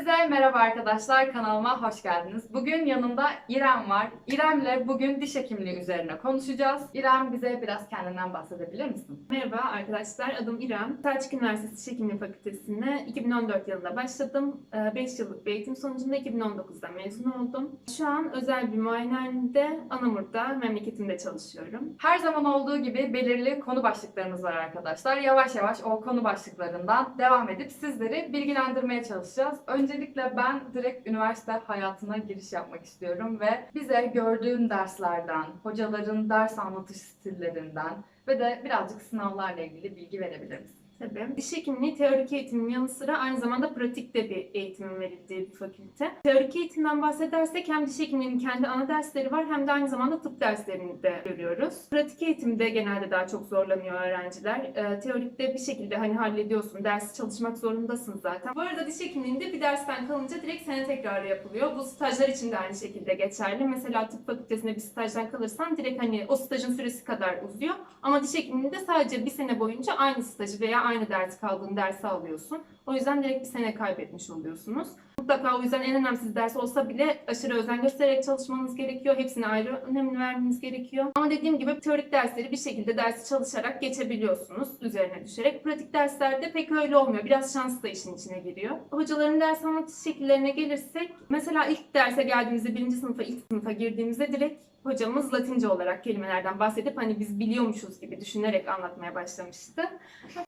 Hepinize merhaba arkadaşlar, kanalıma hoş geldiniz. Bugün yanımda İrem var. İrem'le bugün diş hekimliği üzerine konuşacağız. İrem bize biraz kendinden bahsedebilir misin? Merhaba arkadaşlar, adım İrem. Selçuk Üniversitesi Diş Hekimliği Fakültesine 2014 yılında başladım. 5 yıllık bir eğitim sonucunda 2019'da mezun oldum. Şu an özel bir muayenehanede Anamur'da, memleketimde çalışıyorum. Her zaman olduğu gibi belirli konu başlıklarımız var arkadaşlar. Yavaş yavaş o konu başlıklarından devam edip sizleri bilgilendirmeye çalışacağız. Öncelikle ben direkt üniversite hayatına giriş yapmak istiyorum ve bize gördüğün derslerden, hocaların ders anlatış stillerinden ve de birazcık sınavlarla ilgili bilgi verebilir misin? Tabii. Diş hekimliği teorik eğitimin yanı sıra aynı zamanda pratikte bir eğitimin verildiği bir fakülte. Teorik eğitimden bahsedersek hem diş hekimliğinin kendi ana dersleri var hem de aynı zamanda tıp derslerini de görüyoruz. Pratik eğitimde genelde daha çok zorlanıyor öğrenciler. Ee, teorikte bir şekilde hani hallediyorsun, dersi çalışmak zorundasın zaten. Bu arada diş hekimliğinde bir dersten kalınca direkt sene tekrarı yapılıyor. Bu stajlar için de aynı şekilde geçerli. Mesela tıp fakültesinde bir stajdan kalırsan direkt hani o stajın süresi kadar uzuyor. Ama diş hekimliğinde sadece bir sene boyunca aynı stajı veya aynı dersi kaldığın dersi alıyorsun. O yüzden direkt bir sene kaybetmiş oluyorsunuz. Mutlaka o yüzden en önemsiz ders olsa bile aşırı özen göstererek çalışmanız gerekiyor. Hepsine ayrı önemli vermeniz gerekiyor. Ama dediğim gibi teorik dersleri bir şekilde dersi çalışarak geçebiliyorsunuz üzerine düşerek. Pratik derslerde pek öyle olmuyor. Biraz şans da işin içine giriyor. Hocaların ders anlatış şekillerine gelirsek mesela ilk derse geldiğimizde birinci sınıfa ilk sınıfa girdiğimizde direkt hocamız Latince olarak kelimelerden bahsedip hani biz biliyormuşuz gibi düşünerek anlatmaya başlamıştı.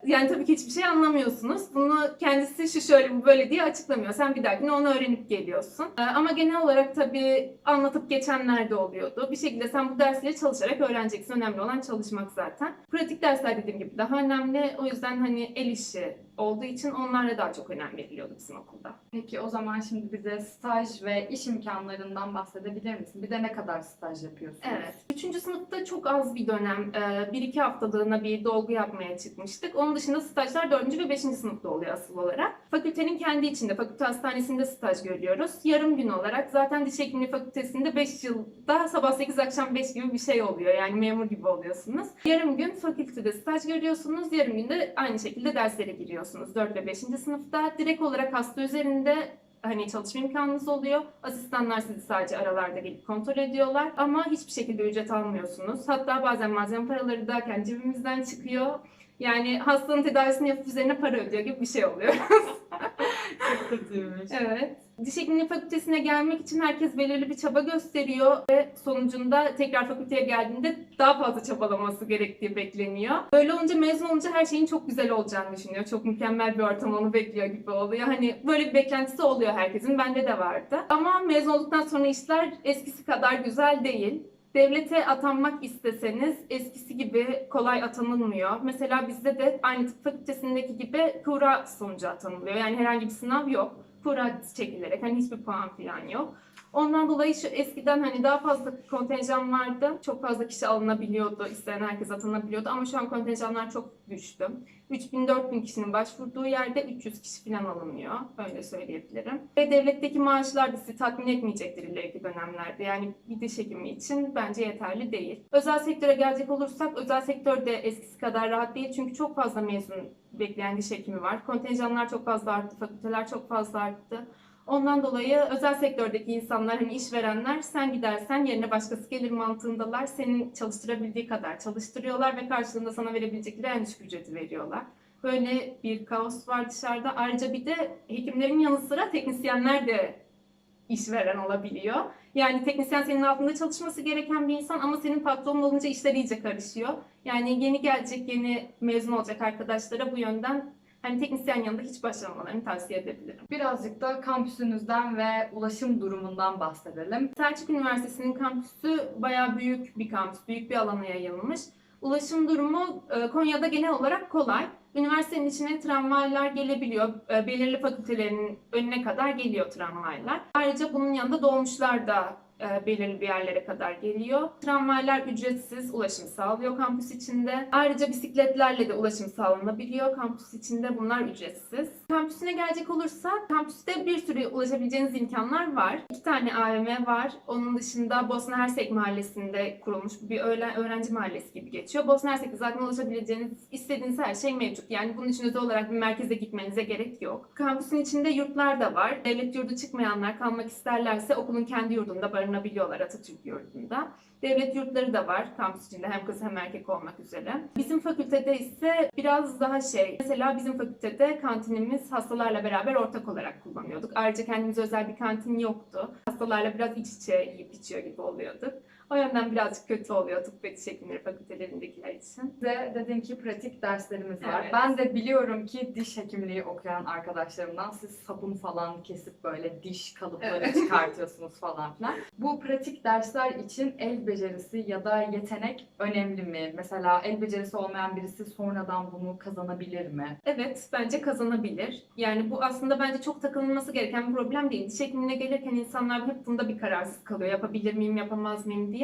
Yani tabii ki hiçbir şey anlamıyorsunuz. Bunu kendisi şu şöyle bu böyle diye açıklamıyor. Sen bir dahakine onu öğrenip geliyorsun. Ee, Ama genel olarak tabii anlatıp geçenler de oluyordu. Bir şekilde sen bu dersleri çalışarak öğreneceksin. Önemli olan çalışmak zaten. Pratik dersler dediğim gibi daha önemli. O yüzden hani el işi olduğu için onlara daha çok önem veriliyordu bizim okulda. Peki o zaman şimdi bize staj ve iş imkanlarından bahsedebilir misin? Bir de ne kadar staj yapıyorsunuz? Evet. Üçüncü sınıfta çok az bir dönem, e, bir iki haftalığına bir dolgu yapmaya çıkmıştık. Onun dışında stajlar dördüncü ve beşinci sınıfta oluyor asıl olarak. Fakültenin kendi içinde, fakülte hastanesinde staj görüyoruz. Yarım gün olarak zaten diş hekimliği fakültesinde 5 yılda sabah 8 akşam 5 gibi bir şey oluyor. Yani memur gibi oluyorsunuz. Yarım gün fakültede staj görüyorsunuz. Yarım günde aynı şekilde derslere giriyorsunuz. 4 ve 5. sınıfta. Direkt olarak hasta üzerinde hani çalışma imkanınız oluyor. Asistanlar sizi sadece aralarda gelip kontrol ediyorlar. Ama hiçbir şekilde ücret almıyorsunuz. Hatta bazen malzeme paraları da kendi cebimizden çıkıyor. Yani hastanın tedavisini yapıp üzerine para ödüyor gibi bir şey oluyor. Çok kötüymüş. evet. Diş hekimliği fakültesine gelmek için herkes belirli bir çaba gösteriyor ve sonucunda tekrar fakülteye geldiğinde daha fazla çabalaması gerektiği bekleniyor. Böyle olunca mezun olunca her şeyin çok güzel olacağını düşünüyor. Çok mükemmel bir ortam onu bekliyor gibi oluyor. Hani böyle bir beklentisi oluyor herkesin. Bende de vardı. Ama mezun olduktan sonra işler eskisi kadar güzel değil. Devlete atanmak isteseniz eskisi gibi kolay atanılmıyor. Mesela bizde de aynı tıp fakültesindeki gibi kura sonucu atanılıyor. Yani herhangi bir sınav yok. Kura çekilerek hani hiçbir puan falan yok. Ondan dolayı şu eskiden hani daha fazla kontenjan vardı. Çok fazla kişi alınabiliyordu. isteyen herkes atanabiliyordu ama şu an kontenjanlar çok düştü. 3000-4000 kişinin başvurduğu yerde 300 kişi falan alınıyor. Öyle söyleyebilirim. Ve devletteki maaşlar da sizi tatmin etmeyecektir ileriki dönemlerde. Yani bir diş hekimi için bence yeterli değil. Özel sektöre gelecek olursak özel sektör de eskisi kadar rahat değil. Çünkü çok fazla mezun bekleyen diş hekimi var. Kontenjanlar çok fazla arttı, fakülteler çok fazla arttı. Ondan dolayı özel sektördeki insanlar hani işverenler sen gidersen yerine başkası gelir mantığındalar. Senin çalıştırabildiği kadar çalıştırıyorlar ve karşılığında sana verebilecekleri en düşük ücreti veriyorlar. Böyle bir kaos var dışarıda. Ayrıca bir de hekimlerin yanı sıra teknisyenler de işveren olabiliyor. Yani teknisyen senin altında çalışması gereken bir insan ama senin patronun olunca işler iyice karışıyor. Yani yeni gelecek, yeni mezun olacak arkadaşlara bu yönden hani teknisyen yanında hiç başlamamalarını tavsiye edebilirim. Birazcık da kampüsünüzden ve ulaşım durumundan bahsedelim. Selçuk Üniversitesi'nin kampüsü bayağı büyük bir kampüs, büyük bir alana yayılmış. Ulaşım durumu e, Konya'da genel olarak kolay. Üniversitenin içine tramvaylar gelebiliyor. E, Belirli fakültelerin önüne kadar geliyor tramvaylar. Ayrıca bunun yanında dolmuşlar da belirli bir yerlere kadar geliyor. Tramvaylar ücretsiz ulaşım sağlıyor kampüs içinde. Ayrıca bisikletlerle de ulaşım sağlanabiliyor kampüs içinde. Bunlar ücretsiz. Kampüsüne gelecek olursak kampüste bir sürü ulaşabileceğiniz imkanlar var. İki tane AVM var. Onun dışında Bosna Hersek Mahallesi'nde kurulmuş bir öğrenci mahallesi gibi geçiyor. Bosna Hersek'te zaten ulaşabileceğiniz, istediğiniz her şey mevcut. Yani bunun için özel olarak bir merkeze gitmenize gerek yok. Kampüsün içinde yurtlar da var. Devlet yurdu çıkmayanlar kalmak isterlerse okulun kendi yurdunda barınabiliyorlar Atatürk yurdunda. Devlet yurtları da var kampüs içinde hem kız hem erkek olmak üzere. Bizim fakültede ise biraz daha şey, mesela bizim fakültede kantinimiz hastalarla beraber ortak olarak kullanıyorduk. Ayrıca kendimize özel bir kantin yoktu. Hastalarla biraz iç içe yiyip içiyor gibi oluyorduk. O yönden birazcık kötü oluyor tıp ve diş hekimleri fakültelerindekiler için. Size dedin ki pratik derslerimiz var. Evet. Ben de biliyorum ki diş hekimliği okuyan arkadaşlarımdan siz sabun falan kesip böyle diş kalıpları Evet. çıkartıyorsunuz falan filan. Bu pratik dersler için el becerisi ya da yetenek önemli mi? Mesela el becerisi olmayan birisi sonradan bunu kazanabilir mi? Evet, bence kazanabilir. Yani bu aslında bence çok takılınması gereken bir problem değil. Diş hekimliğine gelirken insanlar hep bunda bir kararsız kalıyor. Yapabilir miyim, yapamaz mıyım diye.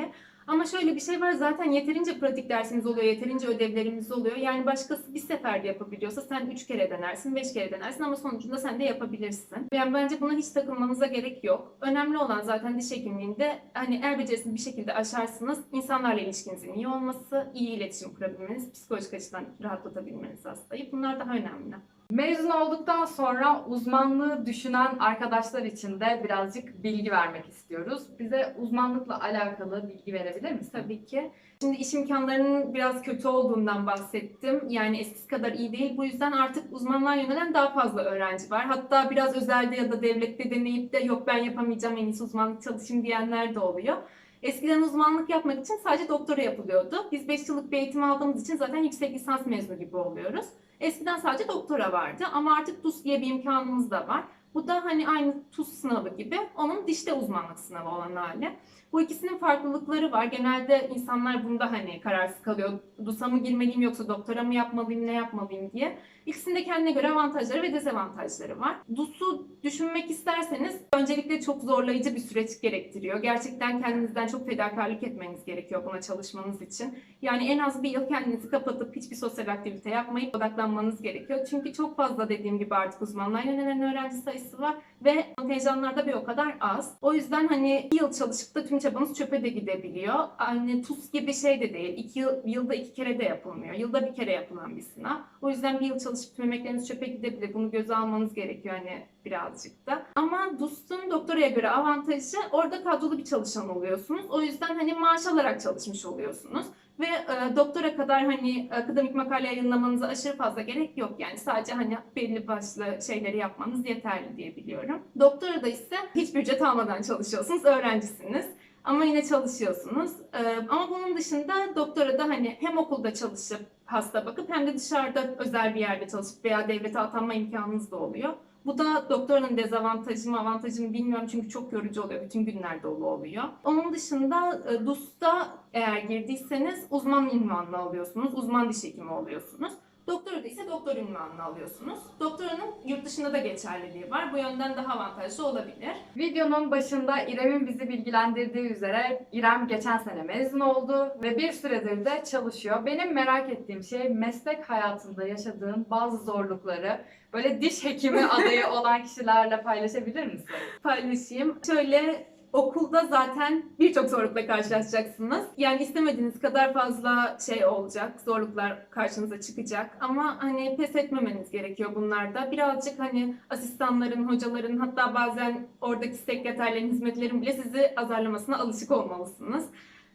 Ama şöyle bir şey var zaten yeterince pratik dersimiz oluyor, yeterince ödevlerimiz oluyor. Yani başkası bir seferde yapabiliyorsa sen üç kere denersin, beş kere denersin ama sonucunda sen de yapabilirsin. Yani bence buna hiç takılmanıza gerek yok. Önemli olan zaten diş hekimliğinde hani el becerisini bir şekilde aşarsınız. İnsanlarla ilişkinizin iyi olması, iyi iletişim kurabilmeniz, psikolojik açıdan rahatlatabilmeniz hastayı. Bunlar daha önemli. Mezun olduktan sonra uzmanlığı düşünen arkadaşlar için de birazcık bilgi vermek istiyoruz. Bize uzmanlıkla alakalı bilgi verebilir misin? Tabii ki. Şimdi iş imkanlarının biraz kötü olduğundan bahsettim. Yani eskisi kadar iyi değil. Bu yüzden artık uzmanlığa yönelen daha fazla öğrenci var. Hatta biraz özelde ya da devlette deneyip de yok ben yapamayacağım en iyisi uzmanlık çalışayım diyenler de oluyor. Eskiden uzmanlık yapmak için sadece doktora yapılıyordu. Biz 5 yıllık bir eğitim aldığımız için zaten yüksek lisans mezunu gibi oluyoruz. Eskiden sadece doktora vardı ama artık TUS diye bir imkanımız da var. Bu da hani aynı TUS sınavı gibi onun dişte uzmanlık sınavı olan hali. Bu ikisinin farklılıkları var. Genelde insanlar bunda hani kararsız kalıyor. DUS'a mı girmeliyim yoksa doktora mı yapmalıyım, ne yapmalıyım diye. İkisinde kendine göre avantajları ve dezavantajları var. DUS'u düşünmek isterseniz öncelikle çok zorlayıcı bir süreç gerektiriyor. Gerçekten kendinizden çok fedakarlık etmeniz gerekiyor buna çalışmanız için. Yani en az bir yıl kendinizi kapatıp hiçbir sosyal aktivite yapmayıp odaklanmanız gerekiyor. Çünkü çok fazla dediğim gibi artık uzmanlığa yönelen öğrenci sayısı var ve kontenjanlarda bir o kadar az. O yüzden hani bir yıl çalışıp da tüm çabanız çöpe de gidebiliyor. Aynı TUS gibi şey de değil. İki yıl, yılda iki kere de yapılmıyor. Yılda bir kere yapılan bir sınav. O yüzden bir yıl çalışıp tüm emekleriniz çöpe gidebilir. Bunu göze almanız gerekiyor hani birazcık da. Ama DUS'un doktoraya göre avantajı orada kadrolu bir çalışan oluyorsunuz. O yüzden hani maaş alarak çalışmış oluyorsunuz. Ve e, doktora kadar hani akademik makale yayınlamanıza aşırı fazla gerek yok. Yani sadece hani belli başlı şeyleri yapmanız yeterli diye biliyorum. Doktora da ise hiçbir ücret almadan çalışıyorsunuz, öğrencisiniz. Ama yine çalışıyorsunuz. E, ama bunun dışında doktora da hani hem okulda çalışıp hasta bakıp hem de dışarıda özel bir yerde çalışıp veya devlete atanma imkanınız da oluyor. Bu da doktoranın dezavantajı mı avantajı mı bilmiyorum çünkü çok yorucu oluyor. Bütün günler dolu oluyor. Onun dışında e, DUS'ta eğer girdiyseniz uzman ünvanını alıyorsunuz. Uzman diş hekimi oluyorsunuz. Doktora da ise doktor ünvanını alıyorsunuz. Doktoranın yurt dışında da geçerliliği var. Bu yönden daha avantajlı olabilir. Videonun başında İrem'in bizi bilgilendirdiği üzere İrem geçen sene mezun oldu ve bir süredir de çalışıyor. Benim merak ettiğim şey meslek hayatında yaşadığın bazı zorlukları böyle diş hekimi adayı olan kişilerle paylaşabilir misin? paylaşayım. Şöyle okulda zaten birçok zorlukla karşılaşacaksınız. Yani istemediğiniz kadar fazla şey olacak, zorluklar karşınıza çıkacak. Ama hani pes etmemeniz gerekiyor bunlarda. Birazcık hani asistanların, hocaların hatta bazen oradaki sekreterlerin, hizmetlerin bile sizi azarlamasına alışık olmalısınız.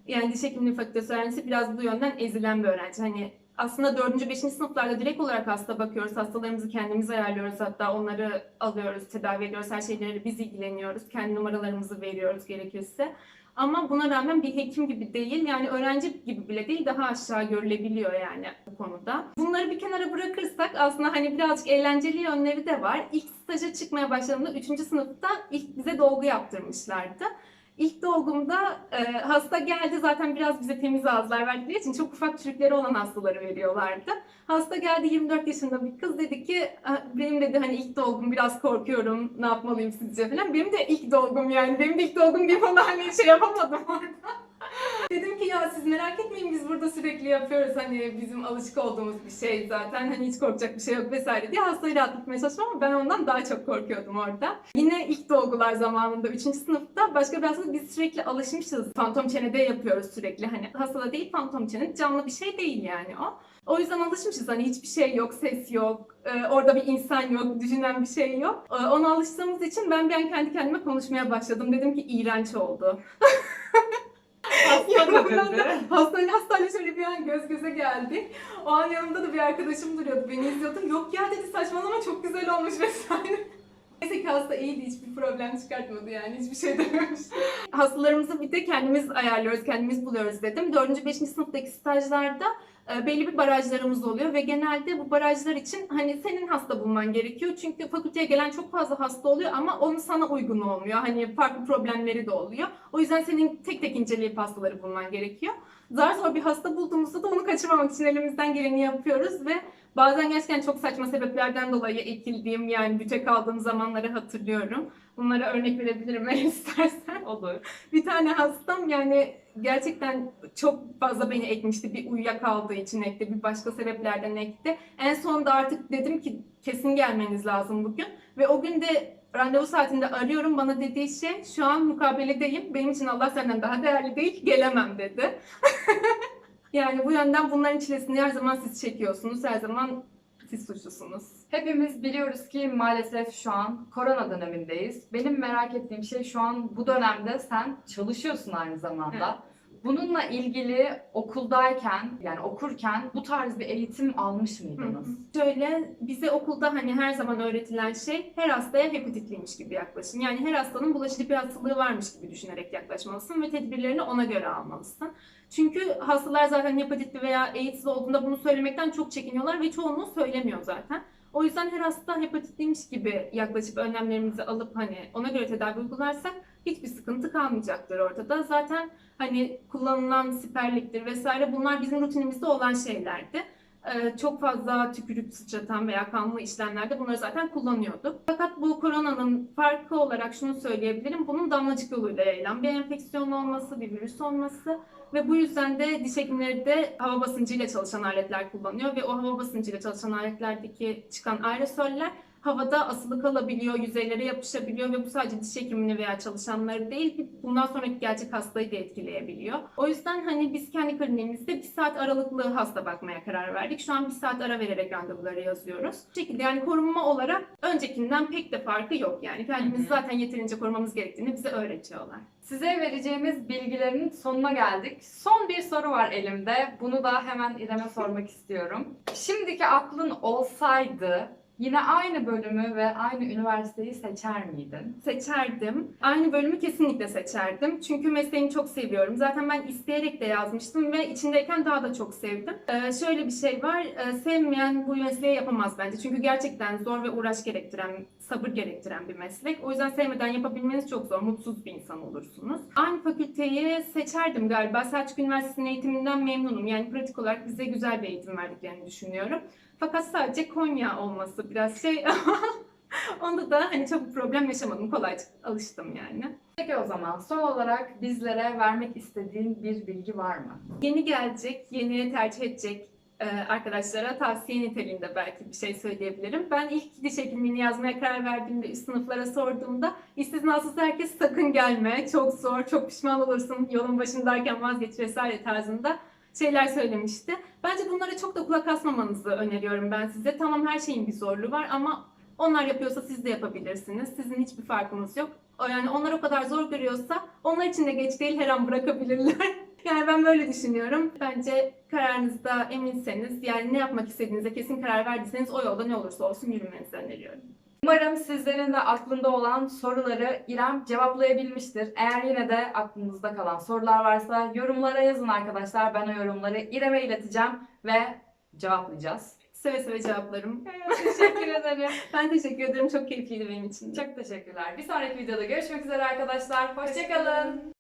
Yani diş hekimliği fakültesi öğrencisi biraz bu yönden ezilen bir öğrenci. Hani aslında 4. 5. sınıflarda direkt olarak hasta bakıyoruz. Hastalarımızı kendimiz ayarlıyoruz. Hatta onları alıyoruz, tedavi ediyoruz. Her şeyleri biz ilgileniyoruz. Kendi numaralarımızı veriyoruz gerekirse. Ama buna rağmen bir hekim gibi değil, yani öğrenci gibi bile değil, daha aşağı görülebiliyor yani bu konuda. Bunları bir kenara bırakırsak aslında hani birazcık eğlenceli yönleri de var. İlk staja çıkmaya başladığımda 3. sınıfta ilk bize dolgu yaptırmışlardı. İlk dolgumda e, hasta geldi zaten biraz bize temiz ağızlar verdikleri için çok ufak çürükleri olan hastaları veriyorlardı. Hasta geldi 24 yaşında bir kız dedi ki "Ah, benim dedi hani ilk dolgum biraz korkuyorum ne yapmalıyım sizce falan. Benim de ilk dolgum yani benim de ilk dolgum diye ona hani şey yapamadım orada. Dedim ki ya siz merak etmeyin biz burada sürekli yapıyoruz hani bizim alışık olduğumuz bir şey zaten hani hiç korkacak bir şey yok vesaire diye hastayı rahatlatmaya çalıştım ama ben ondan daha çok korkuyordum orada. Yine ilk dolgular zamanında 3. sınıfta başka bir hasta biz sürekli alışmışız. Fantom çenede yapıyoruz sürekli hani hastada değil fantom çene canlı bir şey değil yani o. O yüzden alışmışız hani hiçbir şey yok, ses yok, e, orada bir insan yok, düşünen bir şey yok. E, ona alıştığımız için ben bir an kendi kendime konuşmaya başladım. Dedim ki iğrenç oldu. Da hastane hastane şöyle bir an göz göze geldik. O an yanımda da bir arkadaşım duruyordu. Beni izliyordu. Yok ya dedi saçmalama çok güzel olmuş vesaire. Neyse ki hasta iyiydi. Hiçbir problem çıkartmadı yani. Hiçbir şey dememişti. Hastalarımızı bir de kendimiz ayarlıyoruz, kendimiz buluyoruz dedim. 4. 5. sınıftaki stajlarda e, belli bir barajlarımız oluyor ve genelde bu barajlar için hani senin hasta bulman gerekiyor. Çünkü fakülteye gelen çok fazla hasta oluyor ama onun sana uygun olmuyor. Hani farklı problemleri de oluyor. O yüzden senin tek tek inceleyip hastaları bulman gerekiyor. Zar zor bir hasta bulduğumuzda da onu kaçırmamak için elimizden geleni yapıyoruz ve bazen gerçekten çok saçma sebeplerden dolayı ekildiğim yani büte kaldığım zamanları hatırlıyorum. Bunlara örnek verebilirim eğer istersen. Olur. Bir tane hastam yani gerçekten çok fazla beni ekmişti. Bir uyuyakaldığı için ekti, bir başka sebeplerden ekti. En sonunda artık dedim ki kesin gelmeniz lazım bugün. Ve o gün de randevu saatinde arıyorum. Bana dediği şey şu an mukabeledeyim. Benim için Allah senden daha değerli değil, gelemem dedi. yani bu yönden bunların çilesini her zaman siz çekiyorsunuz. Her zaman siz suçlusunuz. Hepimiz biliyoruz ki maalesef şu an korona dönemindeyiz. Benim merak ettiğim şey şu an bu dönemde sen çalışıyorsun aynı zamanda. Bununla ilgili okuldayken yani okurken bu tarz bir eğitim almış mıydınız? Şöyle bize okulda hani her zaman öğretilen şey her hastaya hepatitliymiş gibi yaklaşın. Yani her hastanın bulaşıcı bir hastalığı varmış gibi düşünerek yaklaşmalısın ve tedbirlerini ona göre almalısın. Çünkü hastalar zaten hepatitli veya AIDS'li olduğunda bunu söylemekten çok çekiniyorlar ve çoğunluğu söylemiyor zaten. O yüzden her hasta hepatitliymiş gibi yaklaşıp önlemlerimizi alıp hani ona göre tedavi uygularsak hiçbir sıkıntı kalmayacaktır ortada. Zaten hani kullanılan siperliktir vesaire bunlar bizim rutinimizde olan şeylerdi. Ee, çok fazla tükürük sıçratan veya kanlı işlemlerde bunları zaten kullanıyorduk. Fakat bu koronanın farkı olarak şunu söyleyebilirim. Bunun damlacık yoluyla yayılan bir enfeksiyon olması, bir virüs olması ve bu yüzden de diş hekimleri de hava basıncıyla çalışan aletler kullanıyor ve o hava basıncıyla çalışan aletlerdeki çıkan aerosoller havada asılı kalabiliyor, yüzeylere yapışabiliyor ve bu sadece diş hekimini veya çalışanları değil, bundan sonraki gelecek hastayı da etkileyebiliyor. O yüzden hani biz kendi kliniğimizde bir saat aralıklı hasta bakmaya karar verdik. Şu an bir saat ara vererek randevuları yazıyoruz. Bu şekilde yani korunma olarak öncekinden pek de farkı yok. Yani kendimizi zaten yeterince korumamız gerektiğini bize öğretiyorlar. Size vereceğimiz bilgilerin sonuna geldik. Son bir soru var elimde. Bunu da hemen İrem'e sormak istiyorum. Şimdiki aklın olsaydı yine aynı bölümü ve aynı üniversiteyi seçer miydin? Seçerdim. Aynı bölümü kesinlikle seçerdim. Çünkü mesleğimi çok seviyorum. Zaten ben isteyerek de yazmıştım ve içindeyken daha da çok sevdim. Ee, şöyle bir şey var. Ee, sevmeyen bu mesleği yapamaz bence. Çünkü gerçekten zor ve uğraş gerektiren, sabır gerektiren bir meslek. O yüzden sevmeden yapabilmeniz çok zor. Mutsuz bir insan olursunuz. Aynı fakülteyi seçerdim galiba. Selçuk Üniversitesi'nin eğitiminden memnunum. Yani pratik olarak bize güzel bir eğitim verdiklerini düşünüyorum. Fakat sadece Konya olması biraz şey Onda da hani çok problem yaşamadım. Kolayca alıştım yani. Peki o zaman son olarak bizlere vermek istediğin bir bilgi var mı? Yeni gelecek, yeni tercih edecek arkadaşlara tavsiye niteliğinde belki bir şey söyleyebilirim. Ben ilk diş hekimliğini yazmaya karar verdiğimde üst sınıflara sorduğumda istisnasız herkes sakın gelme, çok zor, çok pişman olursun, yolun başındayken vazgeç vesaire tarzında şeyler söylemişti. Bence bunlara çok da kulak asmamanızı öneriyorum ben size. Tamam her şeyin bir zorluğu var ama onlar yapıyorsa siz de yapabilirsiniz. Sizin hiçbir farkınız yok. Yani onlar o kadar zor görüyorsa onlar için de geç değil her an bırakabilirler. yani ben böyle düşünüyorum. Bence kararınızda eminseniz yani ne yapmak istediğinize kesin karar verdiyseniz o yolda ne olursa olsun yürümenizi öneriyorum. Umarım sizlerin de aklında olan soruları İrem cevaplayabilmiştir. Eğer yine de aklınızda kalan sorular varsa yorumlara yazın arkadaşlar. Ben o yorumları İrem'e ileteceğim ve cevaplayacağız. Seve seve cevaplarım. Teşekkür ederim. Ben teşekkür ederim. Çok keyifliydi benim için. Çok teşekkürler. Bir sonraki videoda görüşmek üzere arkadaşlar. Hoşçakalın.